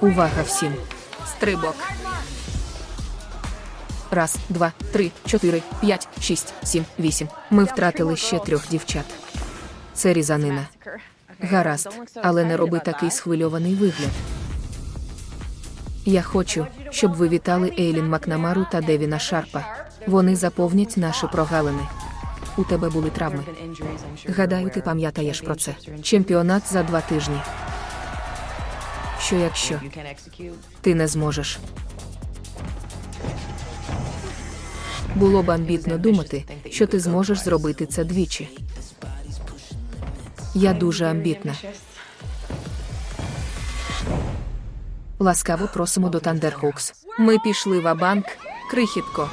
Увага всім. Стрибок. Раз, два, три, чотири, п'ять, шість, сім, вісім. Ми втратили ще трьох дівчат. Це різанина. Гаразд, але не роби такий схвильований вигляд. Я хочу, щоб ви вітали Ейлін Макнамару та Девіна Шарпа. Вони заповнять наші прогалини. У тебе були травми. Гадаю, ти пам'ятаєш про це. Чемпіонат за два тижні. Що якщо ти не зможеш? Було б амбітно думати, що ти зможеш зробити це двічі. Я дуже амбітна. Ласкаво просимо до Тандерхокс. Ми пішли в банк крихітко.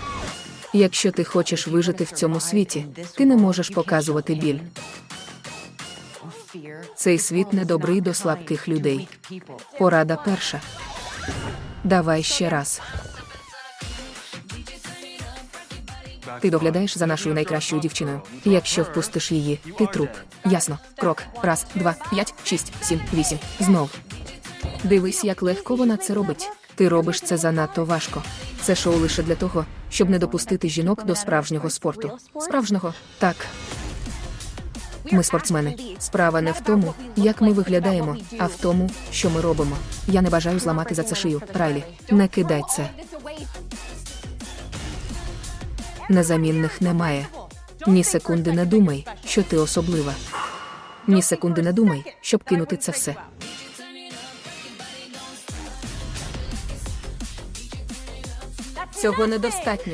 Якщо ти хочеш вижити в цьому світі, ти не можеш показувати біль. Цей світ недобрий до слабких людей. Порада перша. Давай ще раз. Ти доглядаєш за нашою найкращою дівчиною. Якщо впустиш її, ти труп. Ясно. Крок. Раз, два, п'ять, шість, сім, вісім. Знов. Дивись, як легко вона це робить. Ти робиш це занадто важко. Це шоу лише для того, щоб не допустити жінок до справжнього спорту. Справжнього так. Ми спортсмени. Справа не в тому, як ми виглядаємо, а в тому, що ми робимо. Я не бажаю зламати за це шию. Райлі, не кидай це. Незамінних немає. Ні секунди не думай, що ти особлива. Ні секунди не думай, щоб кинути це все. Цього недостатньо.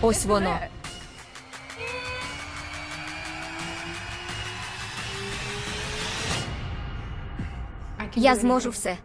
Ось воно. Я зможу все.